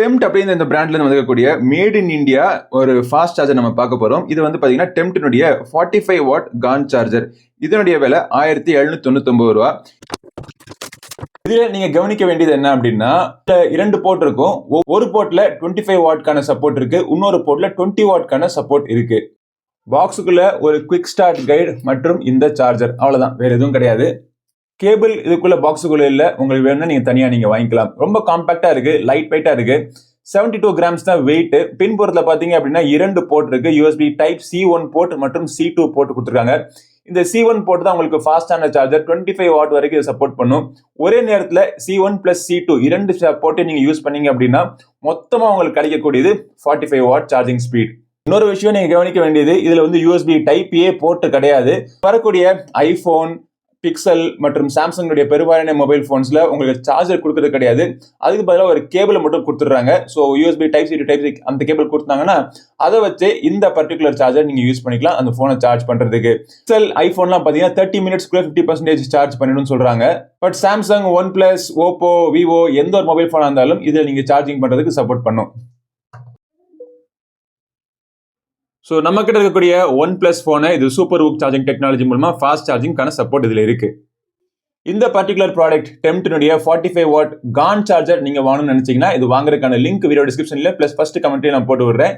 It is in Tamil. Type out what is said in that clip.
டெம்ட் அப்படிங்கிற இந்த பிராண்ட்லேருந்து இருந்து மேட் இன் இந்தியா ஒரு ஃபாஸ்ட் சார்ஜர் நம்ம பார்க்க போகிறோம் இது வந்து பார்த்தீங்கன்னா டெம்டினுடைய forty five watt GaN charger இதனுடைய விலை ஆயிரத்தி எழுநூத்தி தொண்ணூத்தொம்பது ரூபா. இதில் நீங்கள் கவனிக்க வேண்டியது என்ன அப்படின்னா இரண்டு போர்ட் இருக்கும். ஒ- ஒரு போர்ட்டில் டுவெண்ட்டி ஃபைவ் வாட்கான சப்போர்ட் இருக்கு. இன்னொரு போர்ட்டில் டுவெண்ட்டி வாட்கான சப்போர்ட் இருக்கு. பாக்ஸுக்குள்ள ஒரு குவிக் ஸ்டார்ட் கைடு மற்றும் இந்த சார்ஜர் அவ்வளோதான் வேற எதுவும் கிடையாது. கேபிள் இதுக்குள்ள பாக்ஸுக்குள்ள இல்லை. உங்களுக்கு வேணும்னா நீங்க தனியா நீங்க வாங்கிக்கலாம். ரொம்ப காம்பாக்டா இருக்கு லைட் வெயிட்டா இருக்கு. 72 டூ கிராம்ஸ் தான் வெயிட் பின்புறத்தில் பார்த்தீங்க அப்படின்னா இரண்டு போர்ட் இருக்கு. USB type C one port மற்றும் சி டூ போர்ட் கொடுத்துருக்காங்க. இந்த சி ஒன் போர்ட் தான் உங்களுக்கு ஃபாஸ்டான சார்ஜர் டுவெண்ட்டி ஃபைவ் வாட் வரைக்கும் இதை சப்போர்ட் பண்ணும். ஒரே நேரத்தில் C one plus C two இரண்டு போர்ட்டை நீங்கள் யூஸ் பண்ணீங்க அப்படின்னா மொத்தமாக உங்களுக்கு கிடைக்கக்கூடியது forty five watt charging speed இன்னொரு விஷயம் நீங்கள் கவனிக்க வேண்டியது இதில் வந்து யூஎஸ்பி டைப் ஏ போர்ட் கிடையாது. வரக்கூடிய ஐஃபோன் பிக்சல் மற்றும் சாம்சங்குடைய பெரும்பாலான மொபைல் ஃபோன்ஸில் உங்களுக்கு சார்ஜர் கொடுக்கறது கிடையாது. அதுக்கு பதிலாக ஒரு கேபிளை மட்டும் கொடுத்துட்றாங்க. So USB type C type C அந்த கேபிள் கொடுத்தாங்கன்னா அதை வச்சு இந்த பர்டிகுலர் சார்ஜர் நீங்கள் யூஸ் பண்ணிக்கலாம். அந்த ஃபோனை சார்ஜ் பண்ணுறதுக்கு பிக்சல் ஐஃபோன்லாம் பார்த்தீங்கன்னா தேர்ட்டி மினிட்ஸ்க்குள்ளே ஃபிஃப்டி பர்சன்டேஜ் சார்ஜ் பண்ணிடும்னு சொல்கிறாங்க but Samsung OnePlus Oppo Vivo எந்த ஒரு மொபைல் ஃபோனாக இருந்தாலும் இதில் நீங்கள் சார்ஜிங் பண்ணுறதுக்கு சப்போர்ட் பண்ணும். ஸோ நம்ம கிட்ட இருக்கக்கூடிய ஒன் பிளஸ் ஃபோனை இது சூப்பர் ஹூக் சார்ஜிங் டெக்னாலஜி மூலமா ஃபாஸ்ட் சார்ஜிங்கான சப்போர்ட் இதில் இருக்கு. இந்த particular product டெம்டினுடைய forty five watt GaN charger நீங்க வாங்கணும்னு நினைச்சீங்கன்னா இது வாங்குறதுக்கான லிங்க் வீடியோ டிஸ்கிரிப்ஷன்ல பிளஸ் ஃபர்ஸ்ட் கமெண்ட்லேயே நான் போட்டு விடுறேன்.